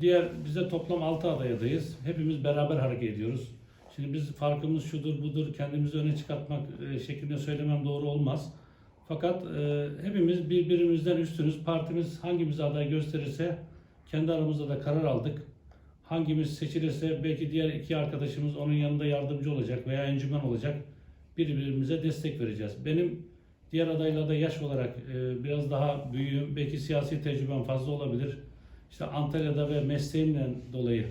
Diğer bize toplam 6 aday adayız. Hepimiz beraber hareket ediyoruz. Şimdi biz farkımız şudur budur kendimizi öne çıkartmak e, şeklinde söylemem doğru olmaz. Fakat e, hepimiz birbirimizden üstünüz. Partimiz hangimiz aday gösterirse kendi aramızda da karar aldık. Hangimiz seçilirse belki diğer iki arkadaşımız onun yanında yardımcı olacak veya encümen olacak. Birbirimize destek vereceğiz. Benim diğer adaylarda yaş olarak e, biraz daha büyüğüm. Belki siyasi tecrübem fazla olabilir. İşte Antalya'da ve mesleğimden dolayı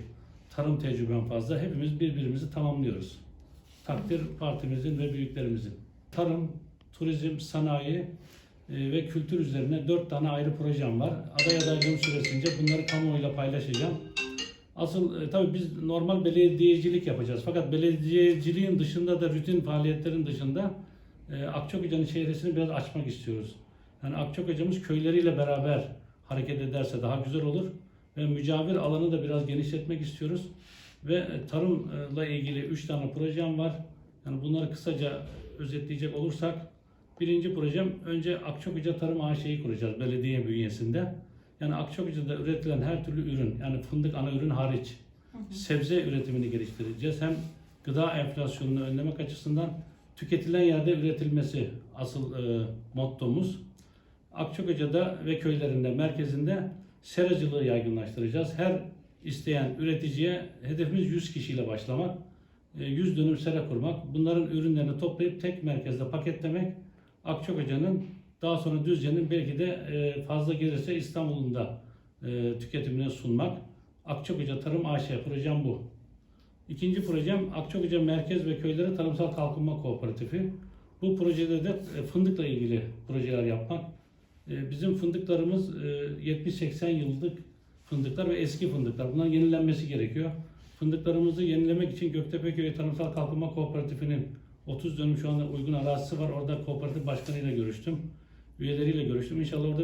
tarım tecrübem fazla. Hepimiz birbirimizi tamamlıyoruz. Takdir partimizin ve büyüklerimizin. Tarım, turizm, sanayi e, ve kültür üzerine dört tane ayrı projem var. Aday adaylığım süresince bunları kamuoyuyla paylaşacağım. Asıl e, tabii biz normal belediyecilik yapacağız. Fakat belediyeciliğin dışında da rutin faaliyetlerin dışında e, Akçakoca'nın çevresini biraz açmak istiyoruz. Yani Akçakoca'mız köyleriyle beraber hareket ederse daha güzel olur ve mücavir alanı da biraz genişletmek istiyoruz. Ve e, tarımla ilgili 3 tane projem var. Yani bunları kısaca özetleyecek olursak birinci projem önce Akçakoca Tarım AŞ'yi kuracağız belediye bünyesinde. Yani Akçakoca'da üretilen her türlü ürün yani fındık ana ürün hariç sebze üretimini geliştireceğiz. Hem gıda enflasyonunu önlemek açısından tüketilen yerde üretilmesi asıl e, mottomuz. Akçakoca'da ve köylerinde, merkezinde seracılığı yaygınlaştıracağız. Her isteyen üreticiye hedefimiz 100 kişiyle başlamak. E, 100 dönüm sera kurmak. Bunların ürünlerini toplayıp tek merkezde paketlemek. Akçakoca'nın daha sonra Düzce'nin belki de e, fazla gelirse İstanbul'un da e, tüketimine sunmak. Akçakoca Tarım AŞ projem bu. İkinci projem Akçakoca Merkez ve Köyleri Tarımsal Kalkınma Kooperatifi. Bu projede de e, fındıkla ilgili projeler yapmak. E, Bizim fındıklarımız e, 70-80 yıllık fındıklar ve eski fındıklar. Bunların yenilenmesi gerekiyor. Fındıklarımızı yenilemek için Göktepe Köyü Tarımsal Kalkınma Kooperatifi'nin 30 dönüm şu anda uygun arazisi var. Orada kooperatif başkanıyla görüştüm. Üyeleriyle görüştüm. İnşallah orada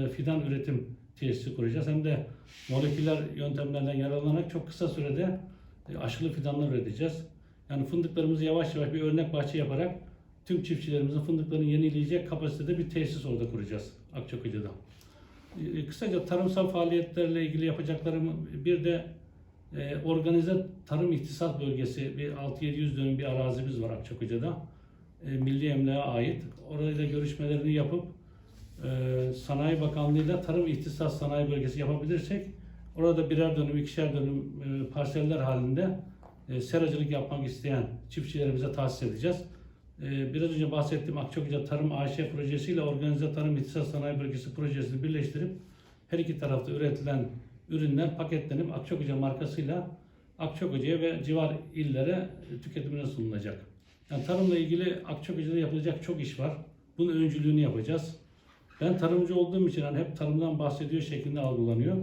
e, fidan üretim tesisi kuracağız. Hem de moleküler yöntemlerden yararlanarak çok kısa sürede e, aşılı fidanlar üreteceğiz. Yani fındıklarımızı yavaş yavaş bir örnek bahçe yaparak tüm çiftçilerimizin fındıklarını yenileyecek kapasitede bir tesis orada kuracağız Akçakoca'da. E, Kısaca tarımsal faaliyetlerle ilgili yapacaklarım bir de e, organize tarım ihtisas bölgesi bir 6-700 dönüm bir arazimiz var Akçakoca'da. E, Milli Emlak'a ait. Orayla görüşmelerini yapıp e, Sanayi Bakanlığı'yla tarım ihtisas sanayi bölgesi yapabilirsek orada birer dönüm, ikişer dönüm parseller halinde seracılık yapmak isteyen çiftçilerimize tahsis edeceğiz. E, biraz önce bahsettiğim Akçakoca Tarım AŞ projesiyle Organize Tarım İhtisas Sanayi Bölgesi projesini birleştirip her iki tarafta üretilen ürünler paketlenip Akçakoca markasıyla Akçakoca'ya ve civar illere e, tüketimine sunulacak. Yani tarımla ilgili Akçakoca'da yapılacak çok iş var. Bunun öncülüğünü yapacağız. Ben tarımcı olduğum için hani hep tarımdan bahsediyor şeklinde algılanıyor.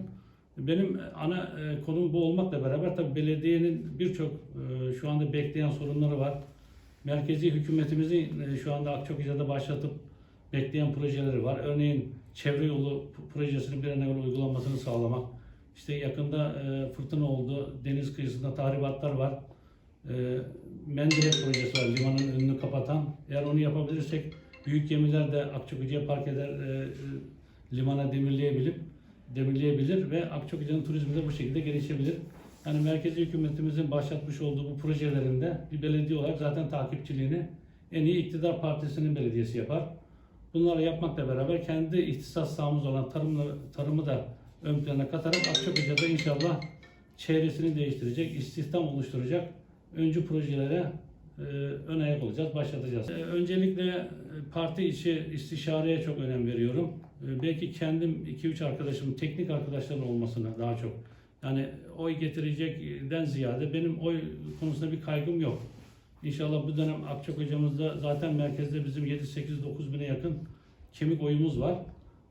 Benim ana e, konum bu olmakla beraber tabii belediyenin birçok e, şu anda bekleyen sorunları var. Merkezi hükümetimizin e, şu anda Akçakoca'da başlatıp bekleyen projeleri var. Örneğin çevre yolu projesinin bir an evvel uygulanmasını sağlamak. İşte yakında e, fırtına oldu. Deniz kıyısında tahribatlar var. E, Mendire projesi var. Limanın önünü kapatan. Eğer onu yapabilirsek büyük gemiler de Akçakoca'ya park eder, limana demirleyebilip demirleyebilir ve Akçakoca'nın turizmi de bu şekilde gelişebilir. Yani merkezi hükümetimizin başlatmış olduğu bu projelerinde bir belediye olarak zaten takipçiliğini en iyi iktidar partisinin belediyesi yapar. Bunları yapmakla beraber kendi ihtisas sahamız olan tarımla, tarımı da ön plana katarak Akçakoca'da inşallah çevresini değiştirecek, istihdam oluşturacak öncü projelere e, ön ayak olacağız, başlatacağız. E, öncelikle e, parti içi istişareye çok önem veriyorum. Belki kendim 2-3 arkadaşım, teknik arkadaşların olmasına daha çok. Yani oy getirecekten ziyade benim oy konusunda bir kaygım yok. İnşallah bu dönem Akçakoca'mızda zaten merkezde bizim 7-8-9 bine yakın kemik oyumuz var.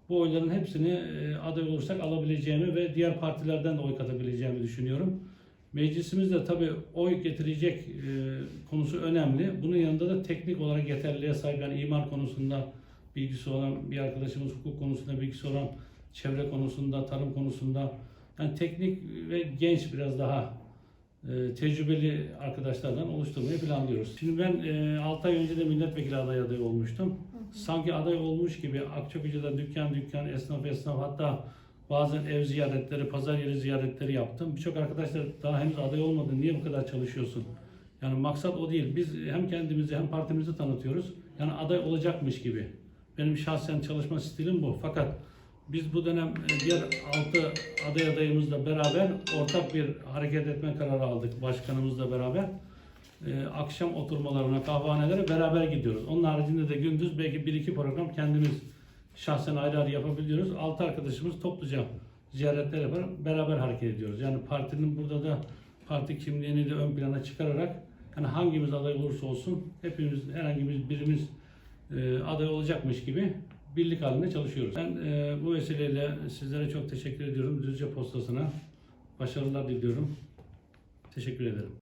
Bu oyların hepsini e, aday olursak alabileceğimi ve diğer partilerden de oy katabileceğimi düşünüyorum. Meclisimizde tabii oy getirecek e, konusu önemli. Bunun yanında da teknik olarak yeterliliğe sahip yani imar konusunda bilgisi olan bir arkadaşımız, hukuk konusunda bilgisi olan, çevre konusunda, tarım konusunda yani teknik ve genç biraz daha e, tecrübeli arkadaşlardan oluşturmayı planlıyoruz. Şimdi ben e, 6 ay önce de milletvekili aday adayı olmuştum. Sanki aday olmuş gibi Akçakoca'da dükkan dükkan, esnaf esnaf hatta Bazen ev ziyaretleri, pazar yeri ziyaretleri yaptım. Birçok arkadaşlar daha henüz aday olmadı. Niye bu kadar çalışıyorsun? Yani maksat o değil. Biz hem kendimizi hem partimizi tanıtıyoruz. Yani aday olacakmış gibi. Benim şahsen çalışma stilim bu. Fakat biz bu dönem e, diğer 6 aday adayımızla beraber ortak bir hareket etme kararı aldık başkanımızla beraber. Ee, akşam oturmalarına, kahvehanelere beraber gidiyoruz. Onun haricinde de gündüz belki bir iki program kendimiz şahsen ayrı ayrı yapabiliyoruz. Altı arkadaşımız topluca ziyaretler yapar, beraber hareket ediyoruz. Yani partinin burada da parti kimliğini de ön plana çıkararak yani hangimiz aday olursa olsun hepimiz herhangi bir birimiz e, aday olacakmış gibi birlik halinde çalışıyoruz. Ben e, bu vesileyle sizlere çok teşekkür ediyorum. Düzce Postası'na başarılar diliyorum. Teşekkür ederim.